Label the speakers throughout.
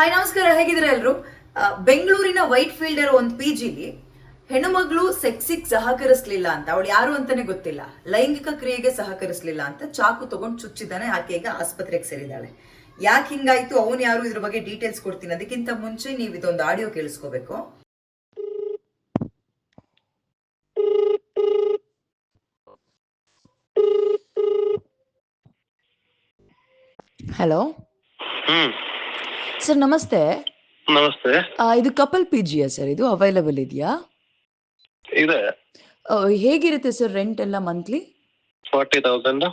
Speaker 1: Hi ನಮಸ್ಕಾರ. ಹೇಗಿದ್ರೆ ಎಲ್ರು? ಬೆಂಗಳೂರಿನ ವೈಟ್ ಫೀಲ್ಡ್ ಇರೋ ಒಂದು ಪಿ ಜಿಲಿ ಹೆಣ್ಣುಮಗಳು ಸೆಕ್ಸಿಗೆ ಸಹಕರಿಸ್ಲಿಲ್ಲ ಅಂತ. ಅವಳು ಯಾರು ಅಂತಾನೆ ಗೊತ್ತಿಲ್ಲ. ಲೈಂಗಿಕ ಕ್ರಿಯೆಗೆ ಸಹಕರಿಸ್ಲಿಲ್ಲ ಅಂತ ಚಾಕು ತಗೊಂಡು ಚುಚ್ಚಿದ್ದಾನೆ. ಆಕೆ ಈಗ ಆಸ್ಪತ್ರೆಗೆ ಸೇರಿದ್ದಾಳೆ. ಯಾಕೆ ಹಿಂಗಾಯ್ತು? ಅವನು ಯಾರು? ಇದ್ರ ಬಗ್ಗೆ ಡೀಟೇಲ್ಸ್ ಕೊಡ್ತೀನಿ. ಅದಕ್ಕಿಂತ ಮುಂಚೆ ನೀವು ಇದೊಂದು ಆಡಿಯೋ ಕೇಳಿಸ್ಕೋಬೇಕು.
Speaker 2: ಹಲೋ
Speaker 3: ಹ್ಮ್.
Speaker 2: ಸರ್ ನಮಸ್ತೆ.
Speaker 3: ನಮಸ್ತೆ.
Speaker 2: ಆ, ಇದು ಕಪಲ್ ಪಿ ಜಿಯಾ ಸರ್? ಇದು ಅವೈಲಬಲ್ ಇದೆಯಾ?
Speaker 3: ಇದೆ.
Speaker 2: ಹೇಗಿರುತ್ತೆ ಸರ್ ರೆಂಟ್ ಎಲ್ಲ monthly
Speaker 3: forty thousand.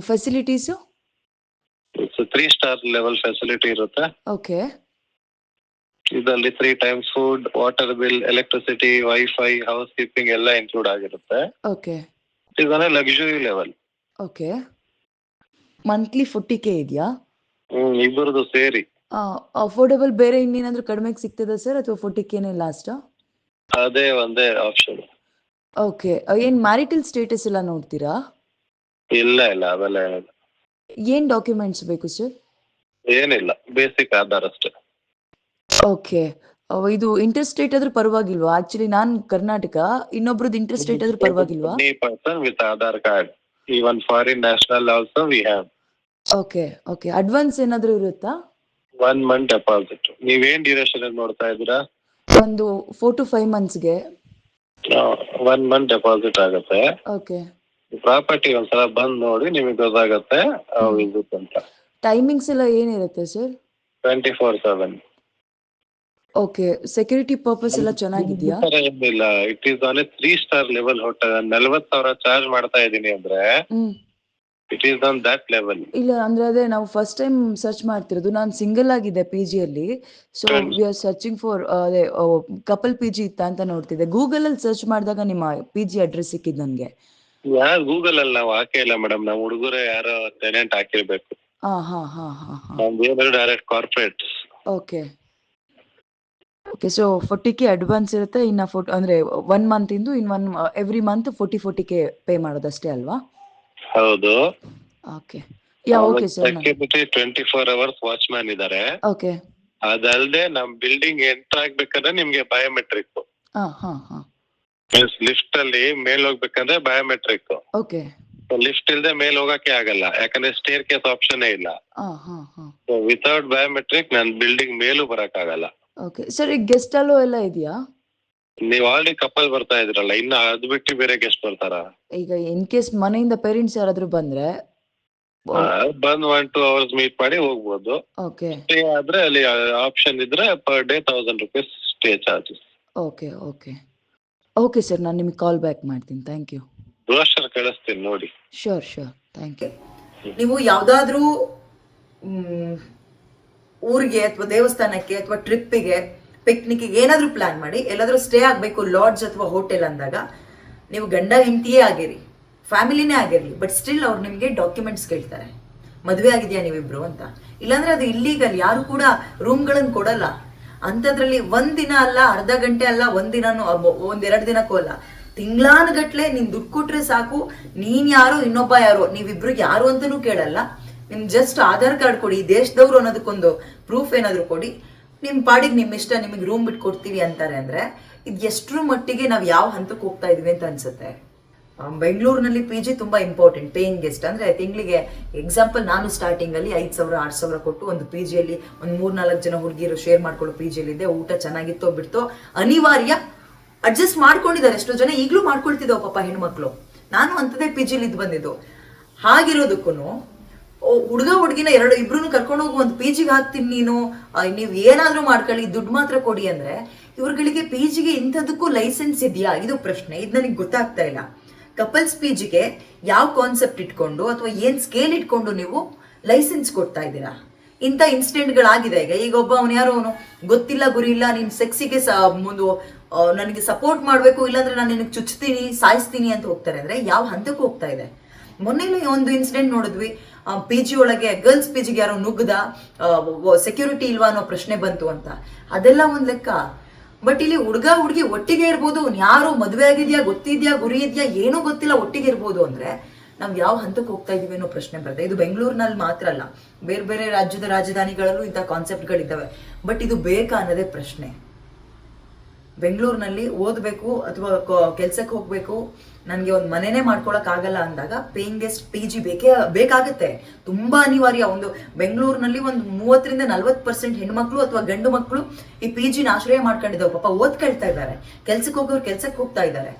Speaker 2: Facilities
Speaker 3: three star level facility ಇರುತ್ತೆ.
Speaker 2: ಓಕೆ.
Speaker 3: ಇದರಲ್ಲಿ three times food water bill electricity wifi housekeeping ಎಲ್ಲ ಇನ್ಕ್ಲೂಡ್ ಆಗಿರುತ್ತೆ.
Speaker 2: ಓಕೆ.
Speaker 3: ಇದನ್ನ luxury level
Speaker 2: okay. Monthly forty K ಇದೆಯಾ?
Speaker 3: ಹ್ಮ್ ಇಬ್ಬರದು ಸೇರಿ.
Speaker 2: ಅಫೋರ್ಡಬಲ್ ಬೇರೆ ಇನ್ನೇನಾದ್ರೂ ಕಡಿಮೆ ಸಿಕ್ತದ ಸರ್ ಅಥವಾ ಫೋರ್ಟಿ ಕೆನೇ ಲಾಸ್ಟ್
Speaker 3: ಅದೇ ಒಂದೇ ಆಪ್ಷನ್
Speaker 2: ಓಕೆ ಏನ್ ಮ್ಯಾರಿಟಲ್ ಸ್ಟೇಟಸ್ ಎಲ್ಲ ನೋಡ್ತೀರಾ?
Speaker 3: ಇಲ್ಲ ಇಲ್ಲ ಅವೆಲ್ಲ ಏನ್
Speaker 2: ಏನು ಡಾಕ್ಯುಮೆಂಟ್ಸ್ ಬೇಕು ಸರ್
Speaker 3: ಏನಿಲ್ಲ ಬೇಸಿಕ್ ಆಧಾರ್ ಅಷ್ಟೇ.
Speaker 2: ಓಕೆ ಇದು ಇಂಟರ್ಸ್ಟೇಟ್ ಆದ್ರೂ ಪರವಾಗಿಲ್ವಾ? ಆಕ್ಚುಲಿ ನಾನು ಕರ್ನಾಟಕ ಇನ್ನೊಬ್ರದ್ದು ಇಂಟರ್ಸ್ಟೇಟ್ ಆದ್ರೂ ಪರವಾಗಿಲ್ವಾ?
Speaker 3: Person with Aadhaar card even foreign national also we have
Speaker 2: okay okay advance ಏನಾದರೂ ಇರುತ್ತಾ?
Speaker 3: ಒನ್ ಮಂತ್ ಡೆಪಾಸಿಟ್ ನೀವೇನ್ ಡ್ಯೂರೇಷನ್ ನೋಡ್ತಾ ಇದ್ದೀರಾ?
Speaker 2: ಒಂದು ಫೋರ್ ಟು ಫೈವ್ ಮಂತ್ಸ್ಗೆ
Speaker 3: ಒನ್ ಮಂತ್ ಡೆಪಾಸಿಟ್ ಆಗುತ್ತೆ.
Speaker 2: ಓಕೆ
Speaker 3: ಪ್ರಾಪರ್ಟಿ ಒಂದ್ಸಲ ಬಂದ್ ನೋಡಿ ನಿಮಗೆ ಗೊತ್ತಾಗತ್ತೆ ವಿಸಿಟ್ ಅಂತ.
Speaker 2: ಟೈಮಿಂಗ್ಸ್ ಎಲ್ಲ ಏನಿರುತ್ತೆ sir
Speaker 3: twenty four seven
Speaker 2: okay security purpose ಎಲ್ಲ ಚೆನ್ನಾಗಿದೆಯಾ?
Speaker 3: ಏನಿಲ್ಲ. It is on a three star level hotel ನಲ್ವತ್ ಸಾವಿರ ಚಾರ್ಜ್ ಮಾಡ್ತಾ ಇದೀನಿ ಅಂದ್ರೆ
Speaker 2: ಹ್ಮ್.
Speaker 3: It is on that level
Speaker 2: ಇಲ್ಲ ಅಂದ್ರೆ ಅದೇ ನಾವು ಫಸ್ಟ್ ಟೈಮ್ ಸರ್ಚ್ ಮಾಡ್ತಿರೋದು. ನಾನು ಸಿಂಗಲ್ ಆಗಿದ್ದೆ ಪಿ ಜಿಯಲ್ಲಿ so. We are searching for ಅದೇ ಕಪಲ್ ಪಿ ಜಿ ಇತ್ತ ಅಂತ ನೋಡ್ತಿದ್ದೆ. ಗೂಗಲ್ ಅಲ್ಲಿ ಸರ್ಚ್ ಮಾಡಿದಾಗ ನಿಮ್ಮ ಪಿ ಜಿ ಅಡ್ರೆಸ್ ಸಿಕ್ಕಿದ್ ನನಗೆ.
Speaker 3: ಯಾರು ಗೂಗಲ್ ಅಲ್ಲಿ ನಾವು ಹಾಕೇ ಇಲ್ಲ ಮೇಡಮ್ ನಾವು ಹುಡುಗರೇ ಯಾರೋ ಟೆನೆಂಟ್ ಹಾಕಿರ್ಬೇಕು.
Speaker 2: ಹಾ ಹಾ ಹಾ ಹಾ
Speaker 3: ನಮ್ದು direct corporate
Speaker 2: okay okay so forty K advance ಇರುತ್ತೆ. ಇನ್ನ ಫೋರ್ಟ್ ಅಂದ್ರೆ one ಮಂತಿಂದು in one every month forty forty K pay ಮಾಡೋದಷ್ಟೇ ಅಲ್ವಾ?
Speaker 3: ಹೌದು.
Speaker 2: Okay. Yeah okay sir
Speaker 3: security twenty four hours watchman ಇದಾರೆ.
Speaker 2: ಓಕೆ.
Speaker 3: ಅದಲ್ಲದೆ ನಮ್ ಬಿಲ್ಡಿಂಗ್ ಎಂಟರ್ ಆಗ್ಬೇಕಂದ್ರೆ ನಿಮ್ಗೆ ಬಯೋಮೆಟ್ರಿಕ್
Speaker 2: ಹಾ ಹಾ. ಹಾ
Speaker 3: ಲಿಫ್ಟ್ ಅಲ್ಲಿ ಮೇಲ್ ಹೋಗ್ಬೇಕಂದ್ರೆ ಬಯೋಮೆಟ್ರಿಕ್
Speaker 2: ಓಕೆ.
Speaker 3: ಲಿಫ್ಟ್ ಇಲ್ದೆ ಮೇಲ್ ಹೋಗಕ್ಕೆ ಆಗಲ್ಲ. ಯಾಕಂದ್ರೆ ಸ್ಟೇರ್ ಕೇಸ್ ಆಪ್ಷನ್ ಇಲ್ಲ.
Speaker 2: ಹಾಂ ಹಾಂ. ಹಾಂ
Speaker 3: ವಿತೌಟ್ ಬಯೋಮೆಟ್ರಿಕ್ ನನ್ ಬಿಲ್ಡಿಂಗ್ ಮೇಲೂ ಬರಕ್ ಆಗಲ್ಲ
Speaker 2: ಓಕೆ. ಸರ್ ಈಗ ಗೆಸ್ಟ್ ಅಲ್ಲೋ ಎಲ್ಲ ಇದೆಯಾ?
Speaker 3: ನೀವ್ ಆಲ್ರೆಡಿ ಕಪಲ್ ಬರ್ತಾ ಇದ್ರಲ್ಲ ಇನ್ನ ಅದ್ ಬಿಟ್ಟು ಬೇರೆ ಗೆಸ್ಟ್ ಬರ್ತಾರ?
Speaker 2: ಈಗ ಇನ್ ಕೇಸ್ ಮನೆಯಿಂದ ಪೇರೆಂಟ್ಸ್ ಯಾರಾದ್ರೂ ಬಂದ್ರೆ
Speaker 3: ಬಂದ್ ಒನ್ ಟೂ ಅವರ್ಸ್ ಮೀಟ್ ಮಾಡಿ ಹೋಗ್ಬೋದು.
Speaker 2: ಓಕೆ
Speaker 3: ಸ್ಟೇ ಆದ್ರೆ ಅಲ್ಲಿ ಆಪ್ಷನ್ ಇದ್ರೆ per day thousand rupees stay charges
Speaker 2: okay okay okay sir ನಾನು ನಿಮಗೆ ಕಾಲ್ ಬ್ಯಾಕ್ ಮಾಡ್ತೀನಿ. ಥ್ಯಾಂಕ್ ಯು
Speaker 3: ಬ್ರೋಷರ್ ಕಳಿಸ್ತೀನಿ ನೋಡಿ.
Speaker 2: ಶೋರ್ ಶೋರ್ ಥ್ಯಾಂಕ್ ಯು
Speaker 1: ನೀವು ಯಾವುದಾದ್ರೂ ಊರಿಗೆ ಅಥವಾ ದೇವಸ್ಥಾನಕ್ಕೆ ಅಥವಾ ಟ್ರಿಪ್ಪಿಗೆ ಪಿಕ್ನಿಕ್ಗೆ ಏನಾದರೂ ಪ್ಲಾನ್ ಮಾಡಿ, ಎಲ್ಲಾದರೂ ಸ್ಟೇ ಆಗಬೇಕು ಲಾಡ್ಜ್ ಅಥವಾ ಹೋಟೆಲ್ ಅಂದಾಗ, ನೀವು ಗಂಡ ಹೆಂಡತಿಯೇ ಆಗಿರಿ ಫ್ಯಾಮಿಲಿನೇ ಆಗಿರಲಿ ಬಟ್ ಸ್ಟಿಲ್ ಅವ್ರು ನಿಮಗೆ ಡಾಕ್ಯುಮೆಂಟ್ಸ್ ಕೇಳ್ತಾರೆ. ಮದುವೆ ಆಗಿದೆಯಾ ನೀವಿಬ್ರು ಅಂತ. ಇಲ್ಲಾಂದ್ರೆ ಅದು ಇಲ್ಲೀಗಲ್ ಯಾರು ಕೂಡ ರೂಮ್ಗಳನ್ನು ಕೊಡಲ್ಲ. ಅಂಥದ್ರಲ್ಲಿ ಒಂದಿನ ದಿನ ಅಲ್ಲ, ಅರ್ಧ ಗಂಟೆ ಅಲ್ಲ, ಒಂದ್ ದಿನನೂ ಅಬ್ಬ- ಒಂದೆರಡು ದಿನಕ್ಕೂ ಅಲ್ಲ. ತಿಂಗ್ಳಾನುಗಟ್ಲೆ ನೀನು ದುಡ್ಡು ಕೊಟ್ರೆ ಸಾಕು, ನೀನು ಯಾರೋ, ಇನ್ನೊಬ್ಬ ಯಾರೋ, ನೀವಿಬ್ರು ಯಾರು ಅಂತಾನೂ ಕೇಳಲ್ಲ. ನಿಮ್ ಜಸ್ಟ್ ಆಧಾರ್ ಕಾರ್ಡ್ ಕೊಡಿ ದೇಶದವ್ರು ಅನ್ನೋದಕ್ಕೊಂದು ಪ್ರೂಫ್ ಏನಾದರೂ ಕೊಡಿ. ನಿಮ್ ಪಾಡಿಗೆ ನಿಮ್ಮ ಇಷ್ಟ, ನಿಮಗೆ ರೂಮ್ ಬಿಟ್ಟು ಕೊಡ್ತೀವಿ ಅಂತಾರೆ ಅಂದ್ರೆ ಇದು ಎಷ್ಟರ ಮಟ್ಟಿಗೆ ನಾವು ಯಾವ ಹಂತಕ್ಕೆ ಹೋಗ್ತಾ ಇದ್ವಿ ಅಂತ ಅನ್ಸುತ್ತೆ. ಬೆಂಗಳೂರಿನಲ್ಲಿ ಪಿ ಜಿ ತುಂಬಾ ಇಂಪಾರ್ಟೆಂಟ್ ಪೇಯಿಂಗ್ ಗೆಸ್ಟ್ ಅಂದ್ರೆ ತಿಂಗಳಿಗೆ ಎಕ್ಸಾಂಪಲ್ ನಾನು ಸ್ಟಾರ್ಟಿಂಗ್ ಅಲ್ಲಿ ಐದ್ ಸಾವಿರ, ಆರ್ ಸಾವಿರ ಕೊಟ್ಟು ಒಂದು ಪಿ ಜಿಯಲ್ಲಿ ಒಂದು ಮೂರ್ನಾಲ್ಕು ಜನ ಹುಡುಗಿಯರು ಶೇರ್ ಮಾಡ್ಕೊಳ್ಳೋ ಪಿ ಇದ್ದೆ, ಊಟ ಚೆನ್ನಾಗಿತ್ತೋ ಬಿಡ್ತೋ ಅನಿವಾರ್ಯ ಅಡ್ಜಸ್ಟ್ ಮಾಡ್ಕೊಂಡಿದ್ದಾರೆ, ಎಷ್ಟೋ ಜನ ಈಗಲೂ ಮಾಡ್ಕೊಳ್ತಿದ್ದಾವೆ ಪಾಪ ಹೆಣ್ಮಕ್ಳು. ನಾನು ಅಂಥದ್ದೇ ಪಿ ಜಿಲಿ ಇದ್ದು ಬಂದಿದ್ದು. ಹಾಗಿರೋದಕ್ಕೂ ಹುಡುಗ ಹುಡುಗಿನ ಎರಡು ಇಬ್ರು ಕರ್ಕೊಂಡು ಹೋಗಿ ಒಂದು ಪಿ ಜಿಗೆ ಹಾಕ್ತೀನಿ ನೀನು. ನೀವು ಏನಾದರೂ ಮಾಡ್ಕೊಳ್ಳಿ, ದುಡ್ಡು ಮಾತ್ರ ಕೊಡಿ ಅಂದ್ರೆ ಇವ್ರುಗಳಿಗೆ ಪಿ ಜಿಗೆ ಇಂಥದಕ್ಕೂ ಲೈಸೆನ್ಸ್ ಇದೆಯಾ? ಇದು ಪ್ರಶ್ನೆ. ಇದು ನನಗೆ ಗೊತ್ತಾಗ್ತಾ ಇಲ್ಲ. ಕಪಲ್ಸ್ ಪಿ ಜಿಗೆ ಯಾವ ಕಾನ್ಸೆಪ್ಟ್ ಇಟ್ಕೊಂಡು ಅಥವಾ ಏನ್ ಸ್ಕೇಲ್ ಇಟ್ಕೊಂಡು ನೀವು ಲೈಸೆನ್ಸ್ ಕೊಡ್ತಾ ಇದ್ದೀರಾ? ಇಂಥ ಇನ್ಸಿಡೆಂಟ್ಗಳಾಗಿದೆ ಈಗ. ಈಗ ಒಬ್ಬ ಅವನು ಯಾರೋ ಅವನು? ಗೊತ್ತಿಲ್ಲ ಗುರಿ ಇಲ್ಲ, ನೀನ್ ಸೆಕ್ಸಿಗೆ ಸ, ಮುಂದು ನನಗೆ ಸಪೋರ್ಟ್ ಮಾಡಬೇಕು, ಇಲ್ಲಾಂದ್ರೆ ನಾನು ನಿನಗೆ ಚುಚ್ತೀನಿ, ಸಾಯಿಸ್ತೀನಿ ಅಂತ ಹೋಗ್ತಾರೆ. ಅಂದ್ರೆ ಯಾವ ಹಂತಕ್ಕೆ ಹೋಗ್ತಾ ಇದೆ? ಮೊನ್ನೆಲೂ ಒಂದು ಇನ್ಸಿಡೆಂಟ್ ನೋಡಿದ್ವಿ. ಪಿ ಜಿ ಒಳಗೆ ಗರ್ಲ್ಸ್ ಪಿ ಜಿಗೆ ಯಾರೋ ನುಗ್ಗದ ಸೆಕ್ಯೂರಿಟಿ ಇಲ್ವಾ ಅನ್ನೋ ಪ್ರಶ್ನೆ ಬಂತು ಅಂತ. ಅದೆಲ್ಲ ಒಂದ್ ಲೆಕ್ಕ. ಬಟ್ ಇಲ್ಲಿ ಹುಡುಗ ಹುಡುಗಿ ಒಟ್ಟಿಗೆ ಇರ್ಬೋದು ಯಾರು ಮದುವೆ ಆಗಿದ್ಯಾ, ಗೊತ್ತಿದ್ಯಾ, ಗುರಿ ಇದೆಯಾ, ಏನೂ ಗೊತ್ತಿಲ್ಲ, ಒಟ್ಟಿಗೆ ಇರ್ಬೋದು ಅಂದ್ರೆ
Speaker 4: ನಾವು ಯಾವ ಹಂತಕ್ಕೆ ಹೋಗ್ತಾ ಇದೀವಿ ಅನ್ನೋ ಪ್ರಶ್ನೆ ಬರುತ್ತೆ ಇದು ಬೆಂಗಳೂರಿನಲ್ಲಿ ಮಾತ್ರ ಅಲ್ಲ. ಬೇರೆ ಬೇರೆ ರಾಜ್ಯದ ರಾಜಧಾನಿಗಳಲ್ಲೂ ಇಂಥ ಕಾನ್ಸೆಪ್ಟ್ಗಳಿದ್ದಾವೆ. ಬಟ್ ಇದು ಬೇಕಾ ಅನ್ನೋದೇ ಪ್ರಶ್ನೆ. ಬೆಂಗಳೂರಿನಲ್ಲಿ ಓದಬೇಕು ಅಥವಾ ಕೆಲ್ಸಕ್ಕೆ ಹೋಗಬೇಕು ನನಗೆ ಒಂದು ಮನೆನೇ ಆಗಲ್ಲ ಅಂದಾಗ ಪೇಯಿಂಗ್ ಗೆಸ್ಟ್ ಪಿ ಜಿ ಬೇಕೇ ಬೇಕಾಗುತ್ತೆ. ತುಂಬಾ ಅನಿವಾರ್ಯ. ಒಂದು ಬೆಂಗಳೂರಿನಲ್ಲಿ ಒಂದು ಮೂವತ್ತರಿಂದ ನಲವತ್ತು ಪರ್ಸೆಂಟ್ ಹೆಣ್ಮಕ್ಳು ಅಥವಾ ಗಂಡು ಮಕ್ಕಳು ಈ ಪಿ ಜಿನ ಆಶ್ರಯ ಮಾಡ್ಕೊಂಡಿದ್ದಾವೆ. ಪಾಪ ಓದ್ಕೊಳ್ತಾ ಇದ್ದಾರೆ. ಕೆಲ್ಸಕ್ಕೆ ಹೋಗೋರು ಕೆಲ್ಸಕ್ಕೆ ಹೋಗ್ತಾ ಇದ್ದಾರೆ.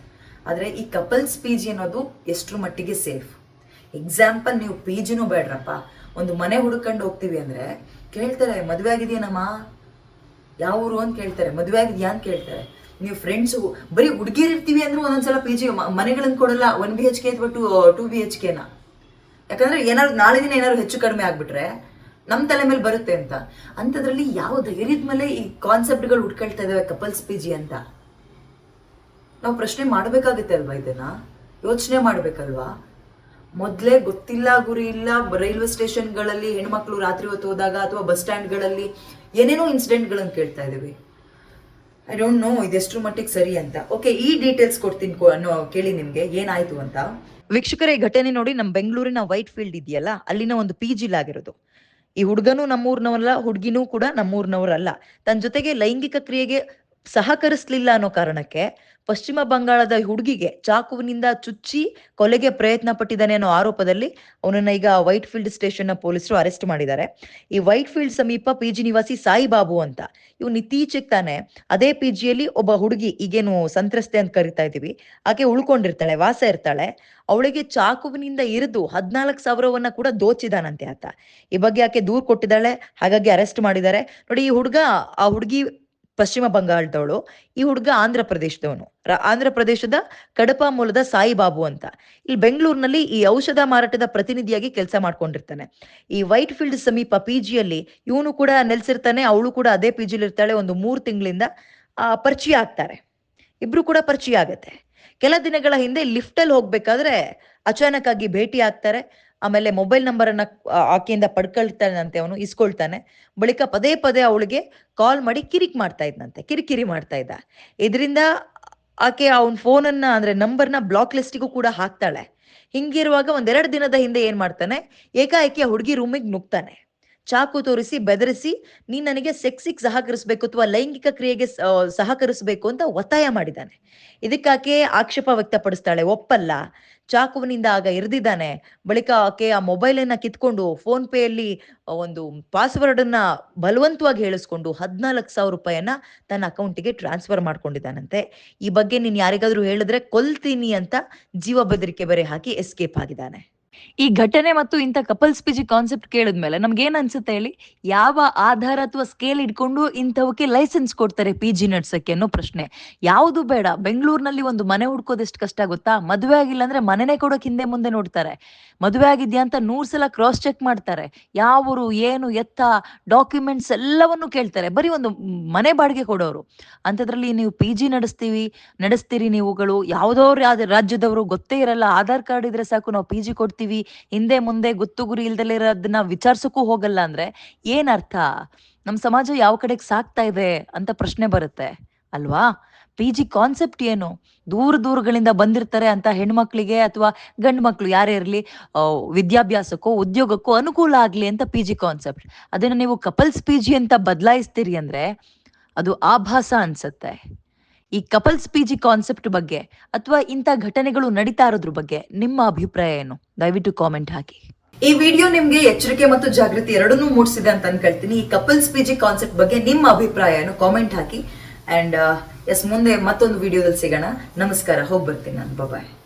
Speaker 4: ಆದರೆ ಈ ಕಪಲ್ಸ್ ಪಿ ಜಿ ಅನ್ನೋದು ಎಷ್ಟರ ಮಟ್ಟಿಗೆ ಸೇಫ್ ಎಕ್ಸಾಂಪಲ್ ನೀವು ಪಿ ಜಿನೂ ಬೇಡ್ರಪ್ಪ. ಒಂದು ಮನೆ ಹುಡ್ಕೊಂಡು ಹೋಗ್ತೀವಿ ಅಂದರೆ ಕೇಳ್ತಾರೆ, ಮದುವೆ ಆಗಿದೆಯೇನಮ್ಮ ಯಾವ ಊರು ಅಂತ ಕೇಳ್ತಾರೆ, ಮದುವೆ ಆಗಿದೆಯಾ? ಅಂತ ಕೇಳ್ತಾರೆ. ನೀವು ಫ್ರೆಂಡ್ಸು ಬರೀ ಹುಡುಗಿಯರು ಇರ್ತೀವಿ ಅಂದ್ರೆ ಒಂದೊಂದ್ಸಲ ಪಿ ಜಿ ಮನೆಗಳನ್ನ ಕೊಡಲ್ಲ ಒನ್ ಬಿ ಎಚ್ ಕೆ ಅಥವಾ ಟು ಟು ಬಿ ಎಚ್ ಕೆನ ಯಾಕಂದ್ರೆ ಏನಾದ್ರು ನಾಳೆ ದಿನ ಏನಾದ್ರು ಹೆಚ್ಚು ಕಡಿಮೆ ಆಗ್ಬಿಟ್ರೆ ನಮ್ಮ ತಲೆ ಮೇಲೆ ಬರುತ್ತೆ ಅಂತ. ಅಂಥದ್ರಲ್ಲಿ ಯಾವ ಧೈರ್ಯದ ಮೇಲೆ ಈ ಕಾನ್ಸೆಪ್ಟ್ಗಳು ಹುಡ್ಕೊಳ್ತಾ ಇದಾವೆ ಕಪಲ್ಸ್ ಪಿ ಜಿ ಅಂತ? ನಾವು ಪ್ರಶ್ನೆ ಮಾಡಬೇಕಾಗುತ್ತೆ ಅಲ್ವಾ ಇದನ್ನ? ಯೋಚನೆ ಮಾಡಬೇಕಲ್ವಾ? ಮೊದಲೇ ಗೊತ್ತಿಲ್ಲ, ಗುರಿ ಇಲ್ಲ, ರೈಲ್ವೆ ಸ್ಟೇಷನ್ಗಳಲ್ಲಿ ಹೆಣ್ಮಕ್ಳು ರಾತ್ರಿ ಹೊತ್ತು ಹೋದಾಗ ಅಥವಾ ಬಸ್ ಸ್ಟ್ಯಾಂಡ್ಗಳಲ್ಲಿ ಏನೇನೋ ಇನ್ಸಿಡೆಂಟ್ಗಳನ್ನು ಕೇಳ್ತಾ ಇದೀವಿ ಐ ಡೋಂಟ್ ನೋ ಇದೆಷ್ಟರ ಮಟ್ಟಿಗೆ ಸರಿ ಅಂತ. ಓಕೆ ಈ ಡೀಟೇಲ್ಸ್ ಕೊಡ್ತೀನಿ ಕೇಳಿ ನಿಮಗೆ ಏನಾಯ್ತು ಅಂತ.
Speaker 1: ವೀಕ್ಷಕರೇ ಘಟನೆ ನೋಡಿ ನಮ್ಮ ಬೆಂಗಳೂರಿನ ವೈಟ್ ಫೀಲ್ಡ್ ಇದೆಯಲ್ಲ, ಅಲ್ಲಿನ ಒಂದು ಪಿ ಆಗಿರೋದು. ಈ ಹುಡುಗನು ನಮ್ಮೂರ್ನವರಲ್ಲ, ಹುಡುಗಿನೂ ಕೂಡ ನಮ್ಮೂರ್ನವರಲ್ಲ. ತನ್ನ ಜೊತೆಗೆ ಲೈಂಗಿಕ ಕ್ರಿಯೆಗೆ ಸಹಕರಿಸ್ಲಿಲ್ಲ ಅನ್ನೋ ಕಾರಣಕ್ಕೆ ಪಶ್ಚಿಮ ಬಂಗಾಳದ ಹುಡುಗಿಗೆ ಚಾಕುವಿನಿಂದ ಚುಚ್ಚಿ ಕೊಲೆಗೆ ಪ್ರಯತ್ನ ಪಟ್ಟಿದ್ದಾನೆ ಅನ್ನೋ ಆರೋಪದಲ್ಲಿ ಅವನನ್ನ ಈಗ ವೈಟ್ ಫೀಲ್ಡ್ ಸ್ಟೇಷನ್ನ ಪೊಲೀಸರು ಅರೆಸ್ಟ್ ಮಾಡಿದ್ದಾರೆ. ಈ ವೈಟ್ ಫೀಲ್ಡ್ ಸಮೀಪ ಪಿ ಜಿ ನಿವಾಸಿ ಸಾಯಿಬಾಬು ಅಂತ. ಇವನು ಇತ್ತೀಚೆಗೆ ತಾನೆ ಅದೇ ಪಿ ಜಿಯಲ್ಲಿ ಒಬ್ಬ ಹುಡುಗಿ ಈಗೇನು ಸಂತ್ರಸ್ತೆ ಅಂತ ಕರಿತಾ ಇದೀವಿ ಆಕೆ ಉಳ್ಕೊಂಡಿರ್ತಾಳೆ, ವಾಸ ಇರ್ತಾಳೆ. ಅವಳಿಗೆ ಚಾಕುವಿನಿಂದ ಇರಿದು ಹದಿನಾಲ್ಕು ಸಾವಿರವನ್ನ ಕೂಡ ದೋಚಿದಾನಂತೆ ಆತ. ಈ ಬಗ್ಗೆ ಆಕೆ ದೂರು ಕೊಟ್ಟಿದ್ದಾಳೆ, ಹಾಗಾಗಿ ಅರೆಸ್ಟ್ ಮಾಡಿದ್ದಾರೆ. ನೋಡಿ ಈ ಹುಡುಗ, ಆ ಹುಡುಗಿ ಪಶ್ಚಿಮ ಬಂಗಾಳದವಳು, ಈ ಹುಡುಗ ಆಂಧ್ರ ಪ್ರದೇಶದವನು. ಆಂಧ್ರ ಪ್ರದೇಶದ ಕಡಪ ಮೂಲದ ಸಾಯಿಬಾಬು ಅಂತ. ಇಲ್ಲಿ ಬೆಂಗಳೂರಿನಲ್ಲಿ ಈ ಔಷಧ ಮಾರಾಟದ ಪ್ರತಿನಿಧಿಯಾಗಿ ಕೆಲಸ ಮಾಡ್ಕೊಂಡಿರ್ತಾನೆ. ಈ ವೈಟ್ ಫೀಲ್ಡ್ ಸಮೀಪ ಪಿ ಜಿಯಲ್ಲಿ ಇವನು ಕೂಡ ನೆಲೆಸಿರ್ತಾನೆ, ಅವಳು ಕೂಡ ಅದೇ ಪಿ ಜಿಲಿ ಇರ್ತಾಳೆ ಒಂದು ಮೂರು ತಿಂಗಳಿಂದ ಪರಿಚಯ ಆಗ್ತಾರೆ. ಇಬ್ರು ಕೂಡ ಪರಿಚಯ ಆಗತ್ತೆ. ಕೆಲ ದಿನಗಳ ಹಿಂದೆ ಲಿಫ್ಟ್ ಅಲ್ಲಿ ಹೋಗ್ಬೇಕಾದ್ರೆ ಅಚಾನಕ್ ಆಗಿ ಭೇಟಿ ಆಗ್ತಾರೆ. ಆಮೇಲೆ ಮೊಬೈಲ್ ನಂಬರ್ ಅನ್ನ ಆಕೆಯಿಂದ ಪಡ್ಕೊಳ್ತಾನಂತೆ ಅವನು, ಇಸ್ಕೊಳ್ತಾನೆ. ಬಳಿಕ ಪದೇ ಪದೇ ಅವಳಿಗೆ ಕಾಲ್ ಮಾಡಿ ಕಿರಿಕ್ ಮಾಡ್ತಾ ಇದ್ನಂತೆ, ಕಿರಿಕಿರಿ ಮಾಡ್ತಾ ಇದ್ದ. ಇದರಿಂದ ಆಕೆ ಅವನ ಫೋನನ್ನ, ಅಂದ್ರೆ ನಂಬರ್ನ ಬ್ಲಾಕ್ ಲಿಸ್ಟಿಗೂ ಕೂಡ ಹಾಕ್ತಾಳೆ. ಹಿಂಗಿರುವಾಗ ಒಂದೆರಡು ದಿನದ ಹಿಂದೆ ಏನ್ ಮಾಡ್ತಾನೆ, ಏಕಾಏಕಿ ಹುಡುಗಿ ರೂಮಿಗೆ ನುಗ್ತಾನೆ. ಚಾಕು ತೋರಿಸಿ, ಬೆದರಿಸಿ, ನೀನ್ ನನಗೆ ಸೆಕ್ಸಿಗೆ ಸಹಕರಿಸಬೇಕು ಅಥವಾ ಲೈಂಗಿಕ ಕ್ರಿಯೆಗೆ ಸಹಕರಿಸಬೇಕು ಅಂತ ಒತ್ತಾಯ ಮಾಡಿದ್ದಾನೆ. ಇದಕ್ಕಾಕೆ ಆಕ್ಷೇಪ ವ್ಯಕ್ತಪಡಿಸ್ತಾಳೆ? ಒಪ್ಪಲ್ಲ. ಚಾಕುವಿನಿಂದ ಆಗ ಇರ್ದಿದ್ದಾನೆ. ಬಳಿಕ ಆಕೆ ಆ ಮೊಬೈಲ್ ಅನ್ನ ಕಿತ್ಕೊಂಡು ಫೋನ್ ಪೇಯಲ್ಲಿ ಒಂದು ಪಾಸ್ವರ್ಡ್ ಅನ್ನ ಬಲವಂತವಾಗಿ ಹೇಳಿಸ್ಕೊಂಡು ಹದಿನಾಲ್ಕು ಸಾವಿರ ರೂಪಾಯಿಯನ್ನ ತನ್ನ ಅಕೌಂಟಿಗೆ ಟ್ರಾನ್ಸ್ಫರ್ ಮಾಡ್ಕೊಂಡಿದ್ದಾನಂತೆ. ಈ ಬಗ್ಗೆ ನೀನ್ ಯಾರಿಗಾದ್ರೂ ಹೇಳಿದ್ರೆ ಕೊಲ್ತೀನಿ ಅಂತ ಜೀವ ಬೆದರಿಕೆ ಬರೆ ಹಾಕಿ ಎಸ್ಕೇಪ್ ಆಗಿದ್ದಾನೆ. ಈ ಘಟನೆ ಮತ್ತು ಇಂಥ ಕಪಲ್ಸ್ ಪಿಜಿ ಕಾನ್ಸೆಪ್ಟ್ ಕೇಳಿದ್ಮೇಲೆ ನಮ್ಗೆ ಏನ್ ಅನ್ಸುತ್ತೆ ಹೇಳಿ? ಯಾವ ಆಧಾರ ಅಥವಾ ಸ್ಕೇಲ್ ಇಟ್ಕೊಂಡು ಇಂಥವಕ್ಕೆ ಲೈಸೆನ್ಸ್ ಕೊಡ್ತಾರೆ ಪಿ ಜಿ ನಡ್ಸಕ್ಕೆ ಅನ್ನೋ ಪ್ರಶ್ನೆ. ಯಾವುದು ಬೇಡ. ಬೆಂಗಳೂರಿನಲ್ಲಿ ಒಂದು ಮನೆ ಹುಡ್ಕೋದೆಷ್ಟು ಕಷ್ಟ ಗೊತ್ತಾ? ಮದುವೆ ಆಗಿಲ್ಲ ಅಂದ್ರೆ ಮನೆನೇ ಕೊಡೋಕೆ ಹಿಂದೆ ಮುಂದೆ ನೋಡ್ತಾರೆ. ಮದುವೆ ಆಗಿದ್ಯಾ ಅಂತ ನೂರ್ ಸಲ ಕ್ರಾಸ್ ಚೆಕ್ ಮಾಡ್ತಾರೆ. ಯಾವರು ಏನು, ಎತ್ತ ಡಾಕ್ಯುಮೆಂಟ್ಸ್ ಎಲ್ಲವನ್ನು ಕೇಳ್ತಾರೆ. ಬರೀ ಒಂದು ಮನೆ ಬಾಡಿಗೆ ಕೊಡೋರು. ಅಂಥದ್ರಲ್ಲಿ ನೀವು ಪಿ ಜಿ ನಡೆಸ್ತೀವಿ, ನಡೆಸ್ತೀರಿ ನೀವುಗಳು. ಯಾವುದೋ ರಾಜ್ಯ- ರಾಜ್ಯದವರು ಗೊತ್ತೇ ಇರಲ್ಲ. ಆಧಾರ್ ಕಾರ್ಡ್ ಇದ್ರೆ ಸಾಕು, ನಾವು ಪಿ ಜಿ ಕೊಡ್ತೀವಿ. ಹಿಂದೆ ಮುಂದೆ ಗೊತ್ತು ಗುರಿ ಇಲ್ದಲೇ ಇರೋದನ್ನ ವಿಚಾರಿಸಕ್ಕೂ ಹೋಗಲ್ಲ ಅಂದ್ರೆ ಏನರ್ಥ? ಅರ್ಥ ನಮ್ ಸಮಾಜ ಯಾವ ಕಡೆಗೆ ಸಾಕ್ತಾ ಇದೆ ಅಂತ ಪ್ರಶ್ನೆ ಬರುತ್ತೆ. ಅಲ್ವಾ? ಪಿ ಜಿ ಕಾನ್ಸೆಪ್ಟ್ ಏನು? ದೂರ ದೂರಗಳಿಂದ ಬಂದಿರ್ತಾರೆ ಅಂತ ಹೆಣ್ಮಕ್ಳಿಗೆ ಅಥವಾ ಗಂಡು ಮಕ್ಳು ಯಾರೇ ಇರಲಿ ವಿದ್ಯಾಭ್ಯಾಸಕ್ಕೋ, ಉದ್ಯೋಗಕ್ಕೋ ಅನುಕೂಲ ಆಗಲಿ ಅಂತ ಪಿ ಜಿ ಕಾನ್ಸೆಪ್ಟ್ ಅದನ್ನ ನೀವು ಕಪಲ್ಸ್ ಪಿ ಜಿ ಅಂತ ಬದಲಾಯಿಸ್ತೀರಿ ಅಂದ್ರೆ ಅದು ಆಭಾಸ ಅನ್ಸತ್ತೆ. ಈ ಕಪಲ್ಸ್ ಪಿ ಜಿ ಕಾನ್ಸೆಪ್ಟ್ ಬಗ್ಗೆ ಅಥವಾ ಇಂಥ ಘಟನೆಗಳು ನಡೀತಾ ಇರೋದ್ರ ಬಗ್ಗೆ ನಿಮ್ಮ ಅಭಿಪ್ರಾಯ ಏನು? ದಯವಿಟ್ಟು ಕಾಮೆಂಟ್ ಹಾಕಿ.
Speaker 4: ಈ ವಿಡಿಯೋ ನಿಮ್ಗೆ ಎಚ್ಚರಿಕೆ ಮತ್ತು ಜಾಗೃತಿ ಎರಡನ್ನೂ ಮೂಡಿಸಿದೆ ಅಂತ ಅನ್ಕೊಳ್ತೀನಿ ಈ ಕಪಲ್ಸ್ ಪಿ ಜಿ ಕಾನ್ಸೆಪ್ಟ್ ಬಗ್ಗೆ ನಿಮ್ಮ ಅಭಿಪ್ರಾಯನು ಕಾಮೆಂಟ್ ಹಾಕಿ. ಅಂಡ್ ಎಸ್ ಮುಂದೆ ಮತ್ತೊಂದು ವಿಡಿಯೋದಲ್ಲಿ ಸಿಗೋಣ. ನಮಸ್ಕಾರ ಹೋಗಿ ಬರ್ತೀನಿ ನಾನು. ಬಾಯ್